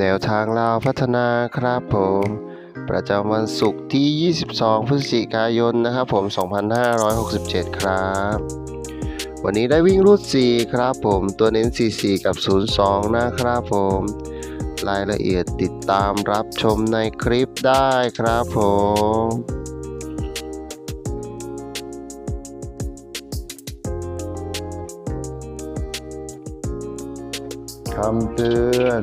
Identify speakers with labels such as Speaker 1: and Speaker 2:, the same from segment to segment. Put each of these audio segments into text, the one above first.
Speaker 1: แนวทางลาวพัฒนาครับผม ประจำวันศุกร์ที่ 22 พฤศจิกายนนะครับผม 2567 ครับ วันนี้ได้วิ่งรูด 4 ครับผมตัวเน้น 44 กับ 02 นะครับผม รายละเอียดติดตามรับชมในคลิปได้ครับผมคำเตือน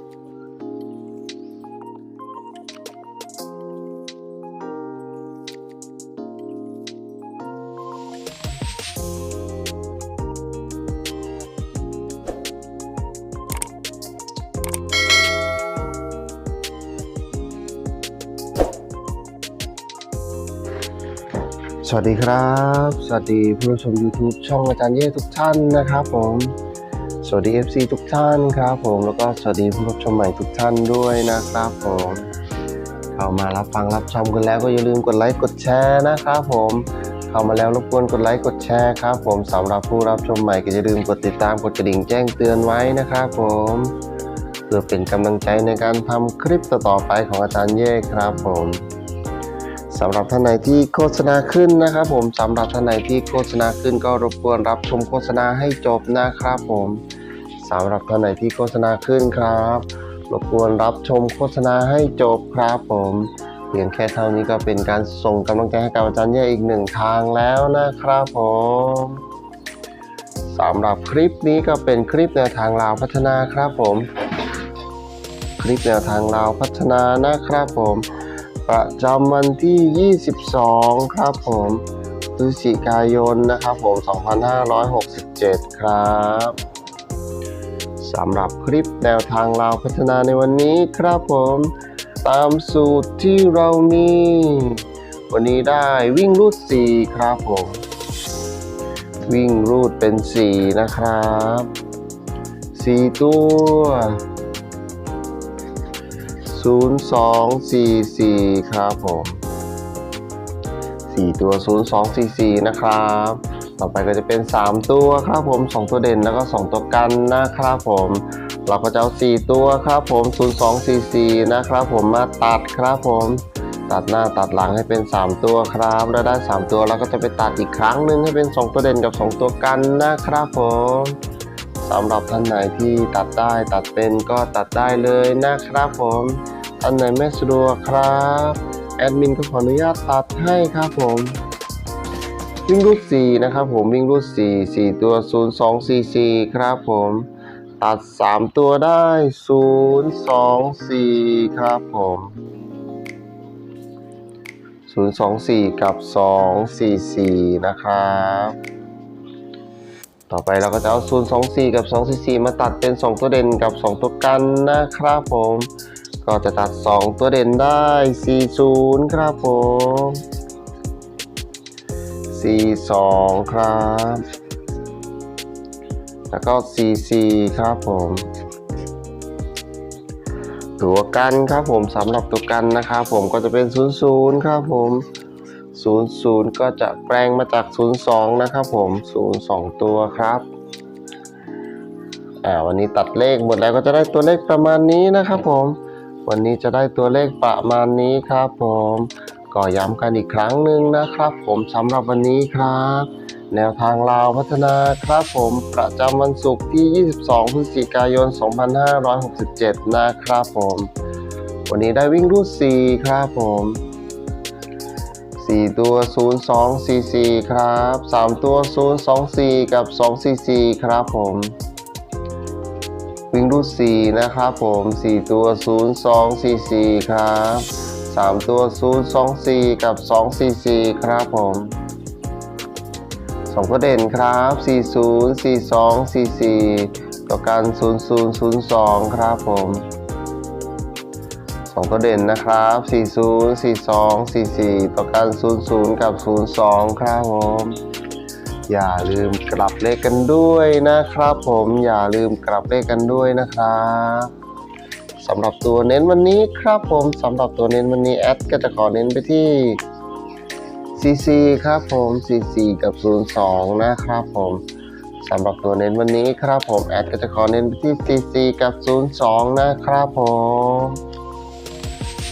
Speaker 1: สวัสดีครับ สวัสดีผู้ชม YouTube ช่องอาจารย์เย่ทุกท่านนะครับผม สวัสดี FC ทุกท่านครับผม แล้วก็สวัสดีผู้รับชมใหม่ทุกท่านด้วยนะครับผม เข้ามารับฟังรับชมกันแล้วก็อย่าลืมกดไลค์กดแชร์นะครับผม เข้ามาแล้วรบกวนกดไลค์กดแชร์ครับผมสำหรับผู้รับชมใหม่ก็อย่าลืมกดติดตามกดกระดิ่งแจ้งเตือนไว้นะครับผม เพื่อเป็นกำลังใจในการทำคลิปต่อๆไปของอาจารย์เย่ครับผม สำหรับท่านไหนที่โฆษณาขึ้นนะครับ ผมสำหรับท่านไหนที่โฆษณาขึ้นก็รบกวนรับชมโฆษณาให้จบนะครับ ผมสำหรับท่านไหนที่โฆษณาขึ้นครับรบกวนรับชมโฆษณาให้จบครับ ผมเพียงแค่เท่านี้ก็เป็นการส่งกำลังใจให้กับอาจารย์เย่อีกหนึ่งทางแล้วนะครับผมสำหรับคลิปนี้ก็เป็นคลิปแนวทางลาวพัฒนาครับผม คลิปแนวทางลาวพัฒนานะครับผม ประจำวันที่ 22 ครับผมพฤศจิกายนนะครับผม 2567 ครับสำหรับคลิปแนวทางเราวพัฒนาในวันนี้ครับผม ตามสูตรที่เรามี วันนี้ได้วิ่งรูด 4 ครับผม วิ่งรูดเป็น 4 นะครับ 4 ตัว 0244 ครับผม 4 ตัว 0244 นะครับ ต่อไปก็จะเป็น 3 ตัวครับผม 2 ตัวเด่นแล้วก็ 2 ตัวกันนะครับผม เราก็จะเอา 4 ตัวครับผม 0244 นะครับผมมาตัดครับผม ตัดหน้าตัดหลังให้เป็น 3 ตัวครับ แล้วได้ 3 ตัวเราก็จะไปตัดอีกครั้งหนึ่งให้เป็น 2 ตัวเด่นกับ 2 ตัวกันนะครับผม สำหรับท่านไหนที่ตัดได้ตัดเป็นก็ตัดได้เลยนะครับผมท่านไหนไม่สะดวกครับแอดมินก็ขออนุญาตตัดให้ครับผมวิ่งรูด4นะครับผมวิ่งรูด4 4 ตัว 0244 ครับผมตัด 3 ตัวได้ 024 ครับผม 024 กับ 244 นะครับ ต่อไปเราก็จะเอา 024 กับ 244 มาตัดเป็น 2 ตัวเด่นกับ 2 ตัวกันนะครับผม ก็จะตัด 2 ตัวเด่นได้ 40 ครับผม 42 ครับ แล้วก็ 44 ครับผมตัวกันครับผมสำหรับตัวกันนะครับผมก็จะเป็น 00 ครับผม 00 ก็จะแปลงมาจาก 02 นะครับผม 02 ตัวครับอ่าวันนี้ตัดเลขหมดแล้วก็จะได้ตัวเลขประมาณนี้นะครับผม วันนี้จะได้ตัวเลขประมาณนี้ครับผมก็ย้ำกันอีกครั้งหนึ่งนะครับ ผมสำหรับวันนี้ครับ แนวทางลาวพัฒนาครับผมประจำวันศุกร์ที่ 22 พฤศจิกายน 2567 นะครับผม วันนี้ได้วิ่งรูด4ครับผม 4 ตัว 0244 ครับ 3 ตัว 024 กับ 244 ครับผม วิ่งรูด4นะครับผม 4 ตัว 0244 ครับ 3 ตัว 024 กับ 244 ครับผม2ตัวเด่นครับ 40 42 44 ต่อกัน 0002 ครับผม 2 ตัวเด่นนะครับ 40 42 44 ต่อกัน 00 กับ 02 ครับผม อย่าลืมกลับเลขกันด้วยนะครับผมอย่าลืมกลับเลขกันด้วยนะครับสำหรับตัวเน้นวันนี้ครับผมสำหรับตัวเน้นวันนี้แอดก็จะขอเน้นไปที่ CC ครับผม CC กับ 02 นะครับผมสำหรับตัวเน้นวันนี้ครับผมแอดก็จะขอเน้นไปที่ CC กับ 02 นะครับผม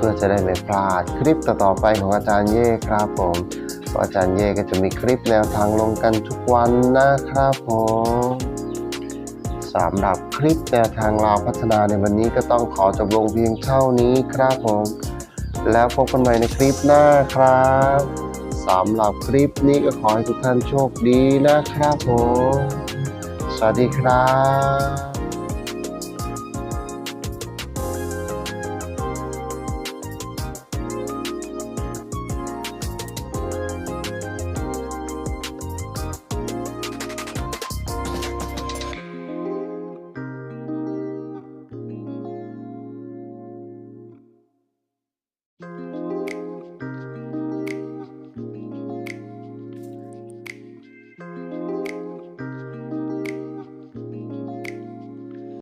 Speaker 1: พื่อจะได้ไม่พลาดคลิปต่อๆไปของอาจารย์เย่ครับผมอาจารย์เย่ก็จะมีคลิปแนวทางลงกันทุกวันนะครับผมสำหรับคลิปแนวทางลาวพัฒนาในวันนี้ก็ต้องขอจบลงเพียงเท่านี้ครับผมแล้วพบกันใหม่ในคลิปหน้าครับสำหรับคลิปนี้ก็ขอให้ทุกท่านโชคดีนะครับผมสวัสดีครับ